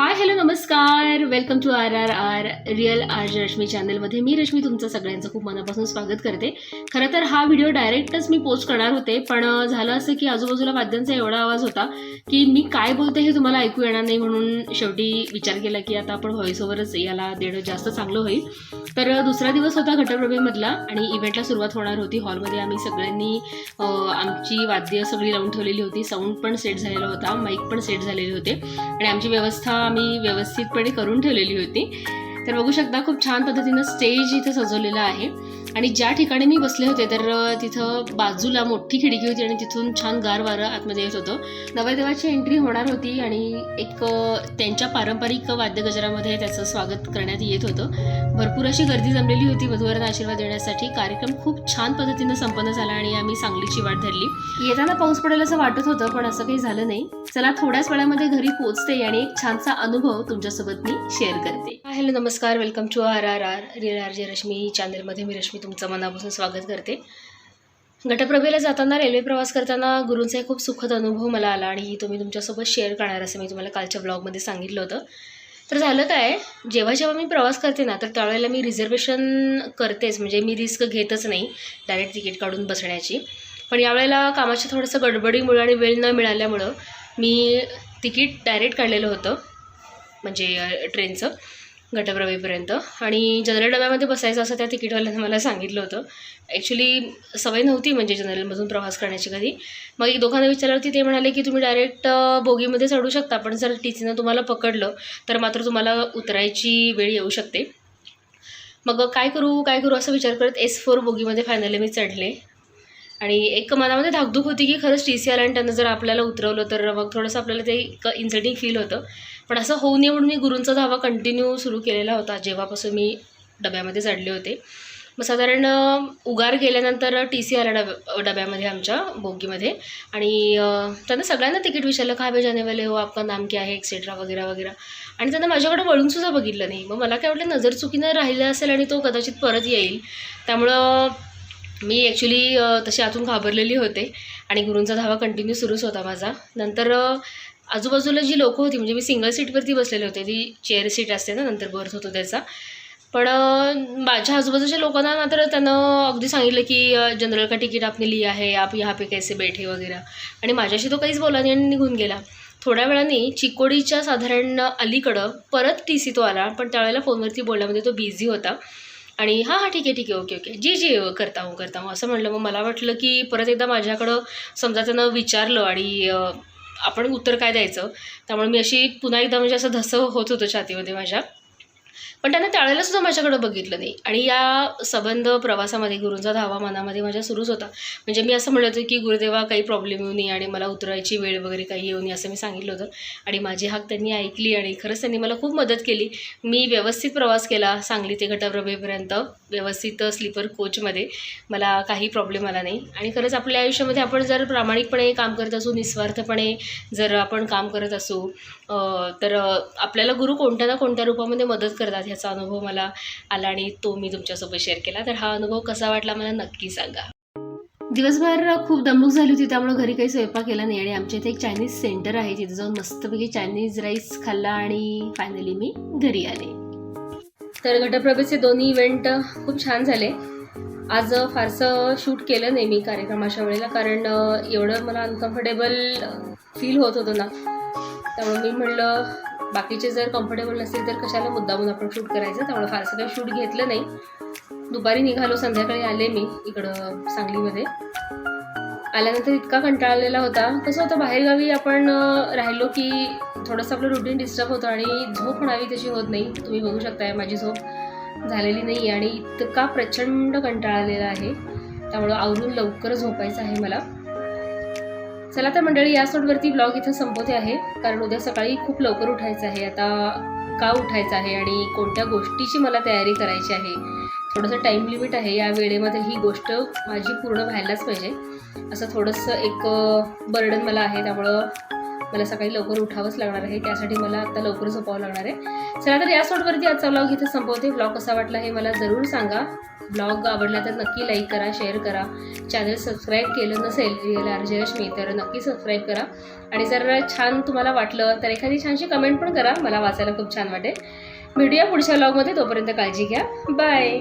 हाय hello नमस्कार. Welcome to R R R real R Rashmi चॅनलमध्ये मी रश्मी तुमचं सगळ्यांचं खूप मनापासून स्वागत करते. खरं तर हा व्हिडिओ डायरेक्टच मी पोस्ट करणार होते पण झालं असं की आजूबाजूला वाद्यांचा एवढा आवाज होता की मी काय बोलते हे तुम्हाला ऐकू येणार नाही म्हणून शेवटी विचार केला की आता आपण व्हॉइस ओव्हरच याला देणं जास्त चांगलं होईल. तर दुसरा दिवस होता घटप्रभेमधला आणि इव्हेंटला सुरुवात होणार होती. हॉलमध्ये आम्ही सगळ्यांनी आमची वाद्य सगळी लावून ठेवलेली होती. साऊंड पण सेट झालेला होता. माईक पण सेट झालेले होते. आणि आमची व्यवस्था आम्ही व्यवस्थितपणे करून ठेवलेली होती. तर बघू शकता खूप छान पद्धतीनं स्टेज इथं सजवलेलं आहे. आणि ज्या ठिकाणी मी बसले होते तर तिथं बाजूला मोठी खिडकी होती आणि तिथून छान गार वारं आतमध्ये येत होतं. नवरदेवाची एंट्री होणार होती आणि एक त्यांच्या पारंपरिक वाद्यगजरामध्ये त्याचं स्वागत करण्यात येत होतं. भरपूर अशी गर्दी जमलेली होती वधूवरांना आशीर्वाद देण्यासाठी. कार्यक्रम खूप छान पद्धतीनं संपन्न झाला आणि आम्ही सांगलीची वाट धरली. येताना पाऊस पडेल असं वाटत होतं पण असं काही झालं नाही. चला थोड्याच वेळामध्ये घरी पोहोचते आणि एक छानसा अनुभव तुमच्यासोबत मी शेअर करते. हॅलो नमस्कार. Welcome to R R R real R J Rashmi चॅनलमध्ये मी रश्मी मी तुमचं मनापासून स्वागत करते. गटप्रभेला जाताना रेल्वे प्रवास करताना गुरूंचा एक खूप सुखद अनुभव मला आला आणि तो मी तुमच्यासोबत शेअर करणार असं मी तुम्हाला कालच्या ब्लॉगमध्ये सांगितलं होतं. तर झालं काय जेव्हा जेव्हा मी प्रवास करते ना तर त्यावेळेला मी रिझर्वेशन करतेच म्हणजे मी रिस्क घेतच नाही डायरेक्ट तिकीट काढून बसण्याची. पण यावेळेला कामाच्या थोडंसं गडबडीमुळं आणि वेळ न मिळाल्यामुळं मी तिकीट डायरेक्ट काढलेलं होतं म्हणजे ट्रेनचं गटप्रवेपर्यंत आणि जनरल डब्यामध्ये बसायचं असं त्या तिकीटवाल्यानं मला सांगितलं होतं. ॲक्च्युली सवय नव्हती म्हणजे जनरलमधून प्रवास करण्याची कधी. मग एक दोघांना विचारल्यावरती ते म्हणाले की तुम्ही डायरेक्ट बोगीमध्ये चढू शकता पण जर टी सीनं तुम्हाला पकडलं तर मात्र तुम्हाला उतरायची वेळ येऊ शकते. मग काय करू काय करू असं विचार करत एस फोर बोगीमध्ये फायनली मी चढले. आणि एक मनामध्ये धाकधूक होती की खरंच टी सी आर आणि त्यांना जर आपल्याला उतरवलं तर मग थोडंसं आपल्याला ते एक इन्सल्टिंग फील होतं. पण असं होऊ नये म्हणून मी गुरूंचा धावा कंटिन्यू सुरू केलेला होता. जेव्हापासून मी डब्यामध्ये चढले होते. मग साधारण उगार गेल्यानंतर टी सी आला डब डब्यामध्ये आमच्या बोगीमध्ये आणि त्यांना सगळ्यांना तिकीट विचारलं का बे जाने वाले हो? आपका नाम क्या आहे एक्सेट्रा वगैरे वगैरे. आणि त्यांना माझ्याकडे वळूनसुद्धा बघितलं नाही. मग मला काय वाटलं नजर चुकीनं राहिलं असेल आणि तो कदाचित परत येईल. त्यामुळं मी ॲक्च्युली तशी आतून घाबरलेली होते आणि गुरूंचा धावा कंटिन्यू सुरूच होता माझा. नंतर आजूबाजूला जी लोकं होती म्हणजे मी सिंगल सीटवरती बसलेले होते ती चेअर सीट असते ना नंतर बर्थ होतो त्याचा. पण माझ्या आजूबाजूच्या लोकांना मात्र त्यानं अगदी सांगितलं की जनरल का तिकीट आपने लिहि आहे आप यहाँ पे कैसे बैठे? वगैरे. आणि माझ्याशी तो काहीच बोला नाही आणि निघून गेला. थोड्या वेळाने चिकोडीच्या साधारण अलीकडं परत टी सी तो आला पण त्यावेळेला फोनवरती बोलण्यामध्ये तो बिझी होता. आणि हां हां ठीक आहे ठीक आहे ओके ओके. जी जी करता हूँ करता हूँ असं म्हणलं. मग मला वाटलं की परत एकदा माझ्याकडं समजा त्यानं विचारलं आणि आपण उत्तर काय द्यायचं? त्यामुळे मी अशी पुन्हा एकदा म्हणजे असं धसं होत होतं छातीमध्ये माझ्या. पण त्यांना त्यावेळेला सुद्धा माझ्याकडे बघितलं नाही. आणि या संबंध प्रवासामध्ये गुरूंचा धावा मनामध्ये माझ्या सुरूच होता. म्हणजे मी असं म्हणत होतं की गुरुदेवा काही प्रॉब्लेम येऊ नये आणि मला उतरायची वेळ वगैरे काही येऊ नये असं मी सांगितलं होतं. आणि माझी हाक त्यांनी ऐकली आणि खरंच त्यांनी मला खूप मदत केली. मी व्यवस्थित प्रवास केला सांगली ते घटप्रभेपर्यंत व्यवस्थित स्लीपर कोचमध्ये. मला काही प्रॉब्लेम आला नाही. आणि खरंच आपल्या आयुष्यामध्ये आपण जर प्रामाणिकपणे काम करत असू निस्वार्थपणे जर आपण काम करत असू तर आपल्याला गुरु कोणत्या ना कोणत्या रूपामध्ये मदत करतात ह्याचा अनुभव मला आला आणि तो मी तुमच्यासोबत शेअर केला. तर हा अनुभव कसा वाटला मला नक्की सांगा. दिवसभर खूप दमणूक झाली होती त्यामुळे घरी काही स्वयंपाक केला नाही आणि आमच्या इथे एक चायनीज सेंटर आहे तिथे जाऊन मस्तपैकी चायनीज राईस खाल्ला आणि फायनली मी घरी आले. तर घटप्रभेचे दोन्ही इव्हेंट खूप छान झाले. आज फारसं शूट केलं नाही मी कार्यक्रमाच्या वेळेला कारण एवढं मला अनकम्फर्टेबल फील होत होतं ना. त्यामुळे मी म्हणलं बाकीचे जर कम्फर्टेबल नसतील तर कशाला मुद्दामून आपण शूट करायचं? त्यामुळे फारसं काही शूट घेतलं नाही. दुपारी निघालो संध्याकाळी आले मी इकडं सांगलीमध्ये. आल्यानंतर इतका कंटाळलेला होता. कसं होतं बाहेरगावी आपण राहिलो की थोडंसं आपलं रुटीन डिस्टर्ब होतं आणि झोप होणावी तशी होत नाही. तुम्ही बघू शकताय माझी झोप झालेली नाही आणि इतका प्रचंड कंटाळलेला आहे. त्यामुळं आवरून लवकर झोपायचं आहे मला. चला तर मंडळी या सोडवरती ब्लॉग इथं संपवते आहे. कारण उद्या सकाळी खूप लवकर उठायचं आहे. आता का उठायचं आहे आणि कोणत्या गोष्टीची मला तयारी करायची आहे? थोडंसं टाईम लिमिट आहे. या वेळेमध्ये ही गोष्ट माझी पूर्ण व्हायलाच पाहिजे. असं थोडंसं एक बर्डन मला आहे. त्यामुळं मला सकाळी लवकर उठावंच लागणार आहे त्यासाठी मला आता लवकर झोपावं लागणार आहे. चला तर या सोडवरती आजचा ब्लॉग इथे संपवते. ब्लॉग कसा वाटला हे मला जरूर सांगा. ब्लॉग आवडला तर नक्की लाईक करा शेअर करा. चॅनल सबस्क्राईब केलं नसेल रिअल आरजे रश्मी तर नक्की सबस्क्राईब करा. आणि जर छान तुम्हाला वाटलं तर एखादी छानशी कमेंट पण करा. मला वाचायला खूप छान वाटेल. भेटूया पुढच्या ब्लॉगमध्ये तोपर्यंत काळजी घ्या. बाय